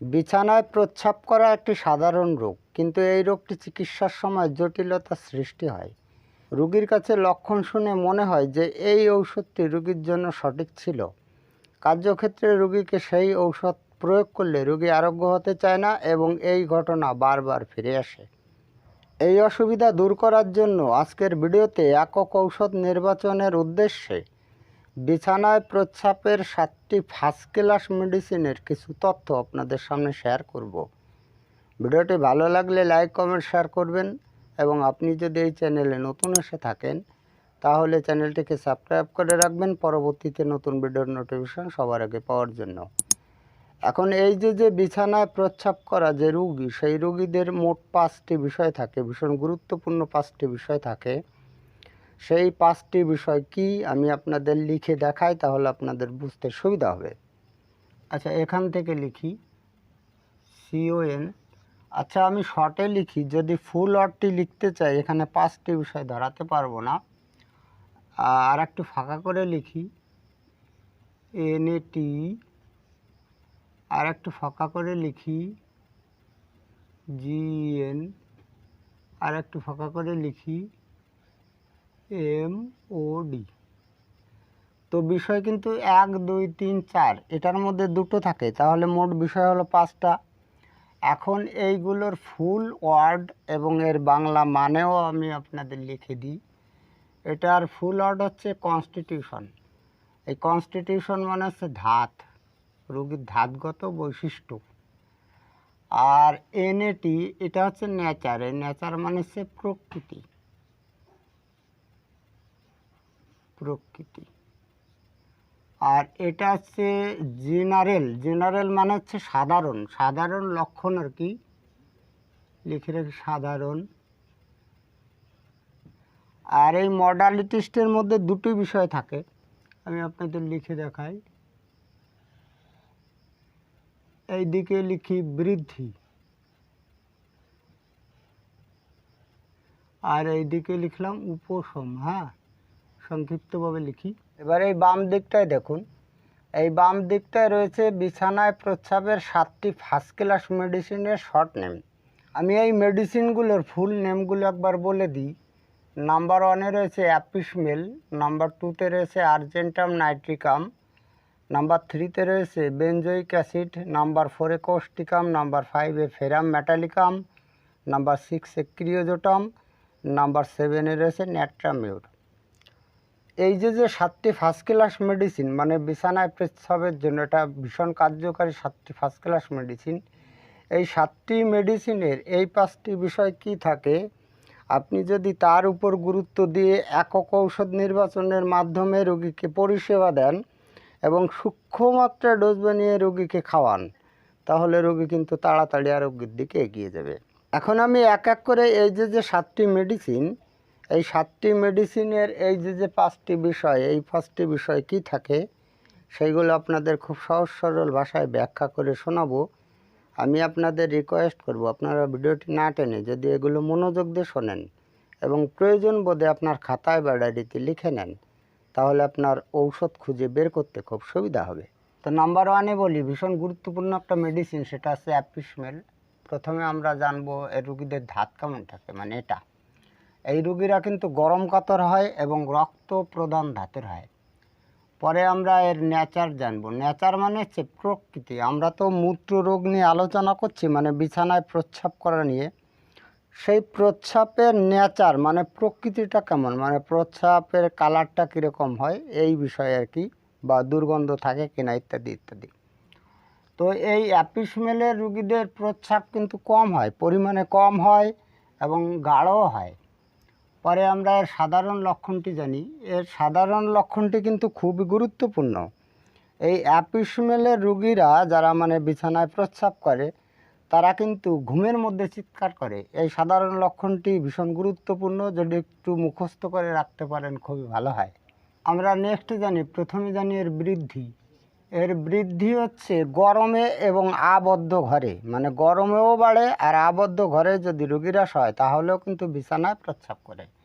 বিছানায় প্রচ্ছাপ করা একটি সাধারণ রোগ, কিন্তু এই রোগটি চিকিৎসার সময় জটিলতা সৃষ্টি হয়। রুগীর কাছে লক্ষণ শুনে মনে হয় যে এই ঔষধটি রুগীর জন্য সঠিক ছিল। কার্যক্ষেত্রে রুগীকে সেই ঔষধ প্রয়োগ করলে রুগী আরোগ্য হতে চায় না এবং এই ঘটনা বারবার ফিরে আসে। এই অসুবিধা দূর করার জন্য আজকের ভিডিওতে একক ঔষধ নির্বাচনের উদ্দেশ্যে বিছানায় প্রস্রাবের সাতটি ফার্স্ট ক্লাস মেডিসিনের কিছু তথ্য আপনাদের সামনে শেয়ার করব। ভিডিওটি ভালো লাগলে লাইক কমেন্ট শেয়ার করবেন এবং আপনি যদি এই চ্যানেলে নতুন এসে থাকেন, তাহলে চ্যানেলটিকে সাবস্ক্রাইব করে রাখবেন। পরবর্তীতে নতুন ভিডিওর নোটিফিকেশন সবার আগে পাওয়ার জন্য। এখন এই যে যে বিছানায় প্রস্রাব করা যে রুগী, সেই রুগীদের মোট পাঁচটি বিষয় থাকে, ভীষণ গুরুত্বপূর্ণ পাঁচটি বিষয় থাকে। সেই পাঁচটি বিষয় কি আমি আপনাদের লিখে দেখাই, তাহলে আপনাদের বুঝতে সুবিধা হবে। আচ্ছা এখান থেকে লিখি। সিওএন আচ্ছা আমি শর্টে লিখি। যদি ফুল অর্ডটি লিখতে চাই, এখানে পাঁচটি বিষয় ধরাতে পারব না। আর একটু ফাঁকা করে লিখি। এন এনএটি আর একটু ফাঁকা করে লিখি। জিএন আর একটু ফাঁকা করে লিখি। এম ও ডি তো বিষয় কিন্তু এক, দুই, তিন, চার, এটার মধ্যে দুটো থাকে। তাহলে মোট বিষয় হলো পাঁচটা। এখন এইগুলোর ফুল ওয়ার্ড এবং এর বাংলা মানেও আমি আপনাদের লিখে দিই। এটার ফুল ওয়ার্ড হচ্ছে কনস্টিটিউশন। এই কনস্টিটিউশন মানে হচ্ছে ধাত, রোগীর ধাতগত বৈশিষ্ট্য। আর এনএটি এটা হচ্ছে নেচার এই নেচার মানে হচ্ছে প্রকৃতি। প্রকৃতি। আর এটা হচ্ছে জেনারেল। জেনারেল মানে হচ্ছে সাধারণ। সাধারণ লক্ষণ আর কি? লিখে রাখি, সাধারণ। আর এই মডালিটিস্টের মধ্যে দুটি বিষয় থাকে। আমি আপনাদের লিখে দেখাই। এই দিকে লিখি বৃদ্ধি। আর এই দিকে লিখলাম উপশম হ্যাঁ? সংক্ষিপ্তভাবে লিখি। এবার এই বাম দিকটায় দেখুন। এই বাম দিকটায় রয়েছে বিছানায় প্রস্রাবের সাতটি ফার্স্ট ক্লাস মেডিসিনের শর্ট নেম আমি এই মেডিসিনগুলোর ফুল নেমগুলো একবার বলে দিই। নাম্বার ওয়ানে রয়েছে অ্যাপিসমেল নাম্বার টুতে রয়েছে আর্জেন্টাম নাইট্রিকাম নাম্বার থ্রিতে রয়েছে বেনজোইক অ্যাসিড নাম্বার ফোরে কোস্টিকাম নাম্বার ফাইভে ফেরাম ম্যাটালিকাম নাম্বার সিক্সে ক্রিওজোটাম নাম্বার সেভেনে রয়েছে ন্যাট্রামিউর এই যে যে সাতটি ফার্স্ট ক্লাস মেডিসিন মানে বিছানায় প্রস্রাবের জন্য এটা ভীষণ কার্যকারী সাতটি ফার্স্ট ক্লাস মেডিসিন এই সাতটি মেডিসিনের এই পাঁচটি বিষয় কি থাকে? আপনি যদি তার উপর গুরুত্ব দিয়ে একক ঔষধ নির্বাচনের মাধ্যমে রোগীকে পরিষেবা দেন এবং সূক্ষ্ম মাত্রায় ডোজ বানিয়ে রোগীকে খাওয়ান, তাহলে রোগী কিন্তু তাড়াতাড়ি আরোগ্যের দিকে এগিয়ে যাবে। এখন আমি এক এক করে এই যে যে সাতটি মেডিসিন এই সাতটি মেডিসিনের এই যে যে পাঁচটি বিষয়, এই পাঁচটি বিষয় কি থাকে, সেইগুলো আপনাদের খুব সহজ সরল ভাষায় ব্যাখ্যা করে শোনাবো। আমি আপনাদের রিকোয়েস্ট করব, আপনারা ভিডিওটি না টেনে যদি এগুলো মনোযোগ দিয়ে শোনেন এবং প্রয়োজন বোধে আপনার খাতায় বা ডায়েরিতে লিখে নেন, তাহলে আপনার ঔষধ খুঁজে বের করতে খুব সুবিধা হবে। তো নাম্বার ওয়ানে বলি, ভীষণ গুরুত্বপূর্ণ একটা মেডিসিন সেটা হচ্ছে অ্যাপিসমেল প্রথমে আমরা জানব এর রুগীদের ধাত কেমন থাকে মানে এটা। এই রুগীরা কিন্তু গরম কাতর হয় এবং রক্ত প্রদান ধাতের হয়। পরে আমরা এর নেচার জানব। নেচার মানে হচ্ছে প্রকৃতি। আমরা তো মূত্র রোগ নিয়ে আলোচনা করছি মানে বিছানায় প্রস্রাব করা নিয়ে। সেই প্রস্রাবের নেচার মানে প্রকৃতিটা কেমন? মানে প্রস্রাবের কালারটা কীরকম হয়? এই বিষয়ে আর কি, বা দুর্গন্ধ থাকে কিনা, ইত্যাদি ইত্যাদি। তো এই অ্যাপিসমেলের রুগীদের প্রস্রাব কিন্তু কম হয়, পরিমাণে কম হয় এবং গাঢ় হয়। পরে আমরা এর সাধারণ লক্ষণটি জানি। এর সাধারণ লক্ষণটি কিন্তু খুবই গুরুত্বপূর্ণ। এই অ্যাপিসমেলের রুগীরা যারা মানে বিছানায় প্রস্রাব করে, তারা কিন্তু ঘুমের মধ্যে চিৎকার করে। এই সাধারণ লক্ষণটি ভীষণ গুরুত্বপূর্ণ। যদি একটু মুখস্থ করে রাখতে পারেন, খুবই ভালো হয়। আমরা নেক্সট জানি, প্রথমে জানি এর বৃদ্ধি। এর বৃদ্ধি হচ্ছে গরমে এবং আবদ্ধ ঘরে। মানে গরমেও বাড়ে আর আবদ্ধ ঘরে যদি রুগীরা হয়, তাহলেও কিন্তু বিছানায় প্রস্রাব করে।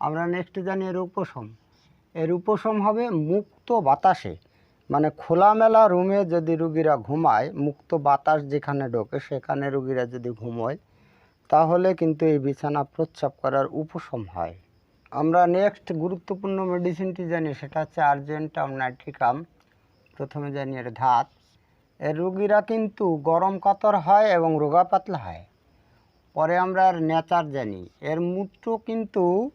আমরা নেক্সট জানি এর উপশম। এর উপশম হবে মুক্ত বাতাসে। মানে খোলামেলা রুমে যদি রুগীরা ঘুমায়, মুক্ত বাতাস যেখানে ঢোকে, সেখানে রুগীরা যদি ঘুমোয়, তাহলে কিন্তু এই বিছানা প্রস্রাব করার উপশম হয়। আমরা নেক্সট গুরুত্বপূর্ণ মেডিসিনটি জানি, সেটা হচ্ছে আর্জেন্টাম নাইট্রিকাম প্রথমে জানি এর ধাত। এর রুগীরা কিন্তু গরম কাতর হয় এবং রোগা পাতলা হয়। পরে আমরা নেচার জানি। এর মূত্র কিন্তু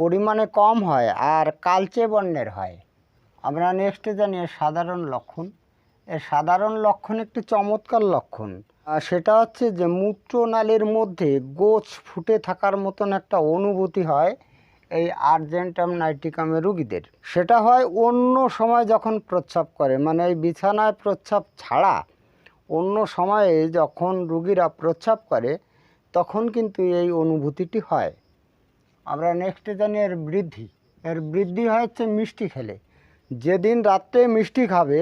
পরিমাণে কম হয় আর কালচে বর্ণের হয়। আমরা নেক্সটে জানি এর সাধারণ লক্ষণ। এর সাধারণ লক্ষণ একটি চমৎকার লক্ষণ। সেটা হচ্ছে যে মূত্রনালীর মধ্যে গোছ ফুটে থাকার মতন একটা অনুভূতি হয় এই আর্জেন্টাম নাইট্রিকামের রুগীদের। সেটা হয় অন্য সময় যখন প্রস্রাব করে মানে এই বিছানায় প্রস্রাব ছাড়া অন্য সময়ে যখন রুগীরা প্রস্রাব করে, তখন কিন্তু এই অনুভূতিটি হয়। আমরা নেক্সটে জানি এর বৃদ্ধি। এর বৃদ্ধি হচ্ছে মিষ্টি খেলে। যেদিন রাত্রে মিষ্টি খাবে,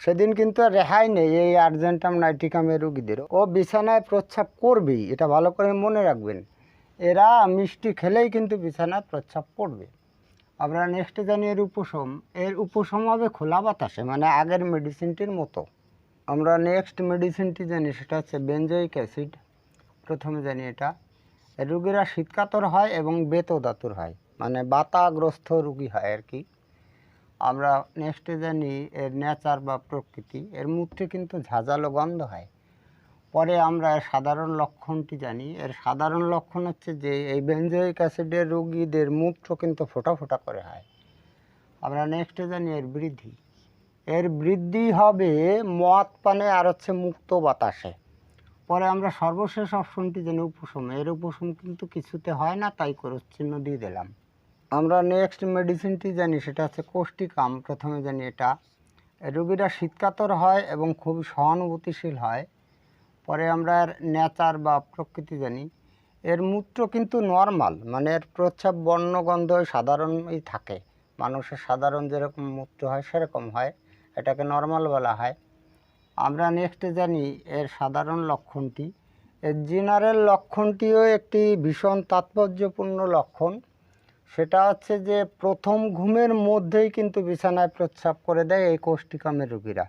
সেদিন কিন্তু রেহাই নেই এই আর্জেন্টাম নাইট্রিকামের রুগীদের। ও বিছানায় প্রচ্ছাপ করবেই, এটা ভালো করে মনে রাখবেন। এরা মিষ্টি খেলেই কিন্তু বিছানায় প্রচ্ছাপ করবে। আমরা নেক্সটে জানি এর উপশম এর উপশম হবে খোলা বাতাসে মানে আগের মেডিসিনটির মতো। আমরা নেক্সট মেডিসিনটি জানি, সেটা হচ্ছে বেঞ্জয়িক অ্যাসিড প্রথমে জানি এটা। রুগীরা শীতকাতর হয় এবং বেতদাতুর হয়। মানে বাতাগ্রস্ত রুগী হয় আর কি। আমরা নেক্সটে জানি এর নেচার বা প্রকৃতি, এর মূত্রে কিন্তু ঝাঁঝালো গন্ধ হয়। পরে আমরা এর সাধারণ লক্ষণটি জানি। এর সাধারণ লক্ষণ হচ্ছে যে, এই বেঞ্জয়িক অ্যাসিডের রোগীদের মূত্র কিন্তু ফোটা ফোটা করে হয়। আমরা নেক্সটে জানি এর বৃদ্ধি। এর বৃদ্ধি হবে মদ পানে আর হচ্ছে মুক্ত বাতাসে। পরে আমরা সর্বশেষ অপশনটি জানি উপশম। এর উপশম কিন্তু কিছুতে হয় না, তাই করস চিহ্ন দিয়ে দিলাম। আমরা নেক্সট মেডিসিনটি জানি, সেটা হচ্ছে কোষ্টিকাম প্রথমে জানি এটা। রোগীরা শীতকাতর হয় এবং খুবই সহানুভূতিশীল হয়। পরে আমরা এর নেচার বা প্রকৃতি জানি। এর মূত্র কিন্তু নর্মাল মানে এর প্রচ্ছাব বর্ণগন্ধ সাধারণই থাকে। মানুষের সাধারণ যেরকম মূত্র হয়, সেরকম হয়। এটাকে নর্মাল বলা হয়। আমরা নেক্সটে জানি এর সাধারণ লক্ষণটি। এর জেনারেল লক্ষণটিও একটি ভীষণ তাৎপর্যপূর্ণ লক্ষণ। সেটা হচ্ছে যে প্রথম ঘুমের মধ্যেই কিন্তু বিছানায় প্রস্রাব করে দেয় এই কোষ্ঠিকামের রুগীরা।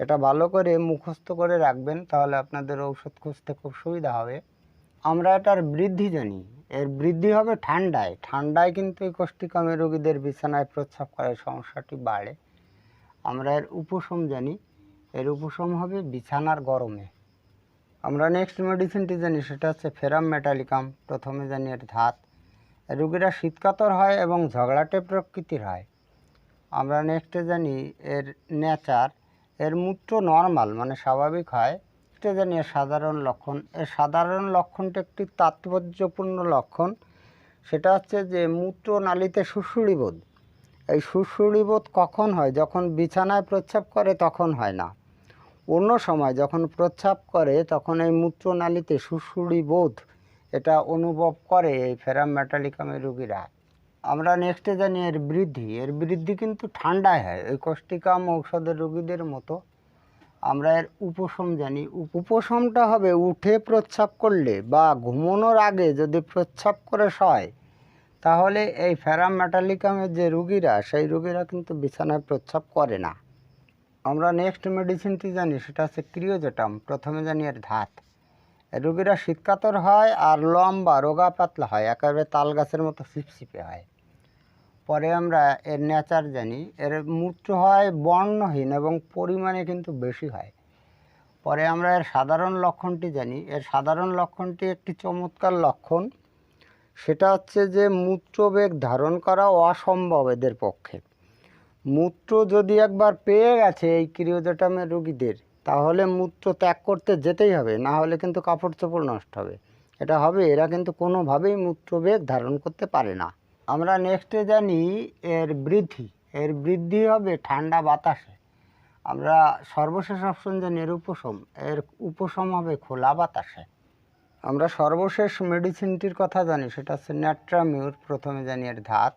এটা ভালো করে মুখস্থ করে রাখবেন, তাহলে আপনাদের ঔষধ খুঁজতে খুব সুবিধা হবে। আমরা এটার বৃদ্ধি জানি। এর বৃদ্ধি হবে ঠান্ডায়। ঠান্ডায় কিন্তু এই কোষ্ঠিকামের রোগীদের বিছানায় প্রস্রাব করার সমস্যাটি বাড়ে। আমরা এর উপশম জানি। এর উপশম হবে বিছানার গরমে। আমরা নেক্সট মেডিসিনটি জানি, সেটা হচ্ছে ফেরাম মেটালিকাম। প্রথমে জানি এর ধাত। রুগীরা শীতকাতর হয় এবং ঝগড়াটে প্রকৃতির হয়। আমরা নেক্সটে জানি এর নেচার। এর মূত্র নর্মাল মানে স্বাভাবিক হয়। এটা জানি এর সাধারণ লক্ষণ। এর সাধারণ লক্ষণটা একটি তাৎপর্যপূর্ণ লক্ষণ। সেটা হচ্ছে যে মূত্র নালীতে সুশুড়ি বোধ এই সুশুড়িবোধ কখন হয়? যখন বিছানায় প্রস্রাব করে, তখন হয় না। অন্য সময় যখন প্রস্রাব করে, তখন এই মূত্রনালীতে সুশুড়ি বোধ, এটা অনুভব করে এই ফেরাম মেটালিকামের রুগীরা। আমরা নেক্সটে জানি এর বৃদ্ধি। এর বৃদ্ধি কিন্তু ঠান্ডায় হয়। ওই কষ্টিকাম ঔষধের রুগীদের মতো আমরা এর উপশম জানি। উপ- উপশমটা হবে উঠে প্রস্রাব করলে বা ঘুমানোর আগে যদি প্রস্রাব করে শয়, তাহলে এই ফেরাম মেটালিকামের যে রুগীরা, সেই রুগীরা কিন্তু বিছানায় প্রস্রাব করে না। আমরা নেক্সট মেডিসিনটি জানি, সেটা হচ্ছে ক্রিওজেটাম, প্রথমে জানি এর ধাত। রুগীরা শীতকাতর হয় আর লম্বা, রোগা পাতলা হয়, একেবারে তাল গাছের মতো চিপচিপে হয়। পরে আমরা এর নেচার জানি, এর মূত্র হয় বর্ণহীন এবং পরিমাণে কিন্তু বেশি হয়। পরে আমরা এর সাধারণ লক্ষণটি জানি, এর সাধারণ লক্ষণটি একটি চমৎকার লক্ষণ, সেটা হচ্ছে যে মূত্রবেগ ধারণ করা অসম্ভব এদের পক্ষে। মূত্র যদি একবার পেয়ে গেছে এই ক্রিওজেটামের রোগীদের, তাহলে মূত্র ত্যাগ করতে যেতেই হবে, না হলে কিন্তু কাপড় চোপড় নষ্ট হবে। এটা হবে, এরা কিন্তু কোনোভাবেই মূত্রবেগ ধারণ করতে পারে না। আমরা নেক্সটে জানি এর বৃদ্ধি। এর বৃদ্ধি হবে ঠান্ডা বাতাসে। আমরা সর্বশেষ অপশন জানি এর উপশম। এর উপশম হবে খোলা বাতাসে। আমরা সর্বশেষ মেডিসিনটির কথা জানি, সেটা হচ্ছে ন্যাট্রামিউর প্রথমে জানি এর ধাত।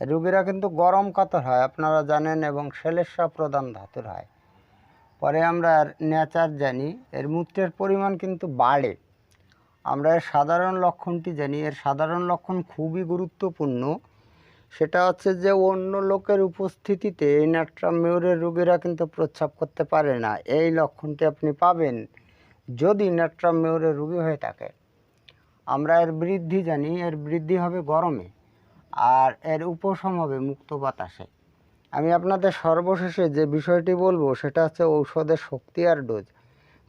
রোগীরা কিন্তু গরম কাতর হয়, আপনারা জানেন, এবং সেলেসা প্রধান ধাতুর হয়। পরে আমরা নেচার জানি, এর মূত্রের পরিমাণ কিন্তু বাড়ে। আমরা এর সাধারণ লক্ষণটি জানি, এর সাধারণ লক্ষণ খুবই গুরুত্বপূর্ণ। সেটা হচ্ছে যে, অন্য লোকের উপস্থিতিতে এই ন্যাট্রামিউরের রোগীরা কিন্তু প্রস্রাব করতে পারে না। এই লক্ষণটি আপনি পাবেন যদি ন্যাট্রামিউরের রোগী হয়ে থাকে। আমরা এর বৃদ্ধি জানি, এর বৃদ্ধি হবে গরমে। আর এর উপশম হবে মুক্ত বাতাসে। আমি আপনাদের সর্বশেষে যে বিষয়টি বলব, সেটা হচ্ছে ঔষধের শক্তি আর ডোজ।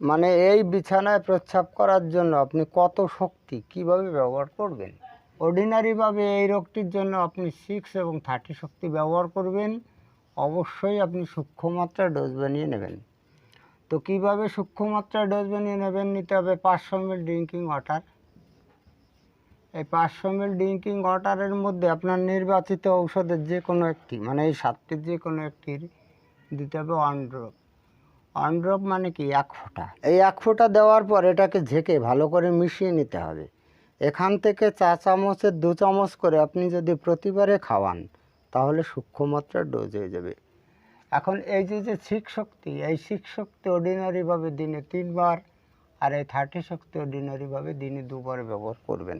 মানে এই বিছানায় প্রস্রাব করার জন্য আপনি কত শক্তি কীভাবে ব্যবহার করবেন? অর্ডিনারিভাবে এই রোগটির জন্য আপনি সিক্স এবং থার্টি শক্তি ব্যবহার করবেন। অবশ্যই আপনি সূক্ষ্মমাত্রায় ডোজ বানিয়ে নেবেন। তো কীভাবে সূক্ষ্মমাত্রায় ডোজ বানিয়ে নেবেন নিতে হবে পাঁচশো মিল ড্রিঙ্কিং ওয়াটার এই পাঁচশো মিল ড্রিঙ্কিং ওয়াটারের মধ্যে আপনার নির্বাচিত ঔষধের যে কোনো একটি মানে এই সাতটির যে কোনো একটির দিতে হবে ওয়ান ড্রপ ওয়ান ড্রপ মানে কি? এক ফোঁটা। এই এক ফোঁটা দেওয়ার পর এটাকে ঝেঁকে ভালো করে মিশিয়ে নিতে হবে। এখান থেকে চা চামচের দু চামচ করে আপনি যদি প্রতিবারে খাওয়ান, তাহলে সূক্ষ্মমাত্রার ডোজ হয়ে যাবে। এখন এই যে যে শিখ শক্তি, এই শিখ শক্তি অর্ডিনারিভাবে দিনে তিনবার আর এই থার্টি শক্তি অর্ডিনারিভাবে দিনে দুবার ব্যবহার করবেন।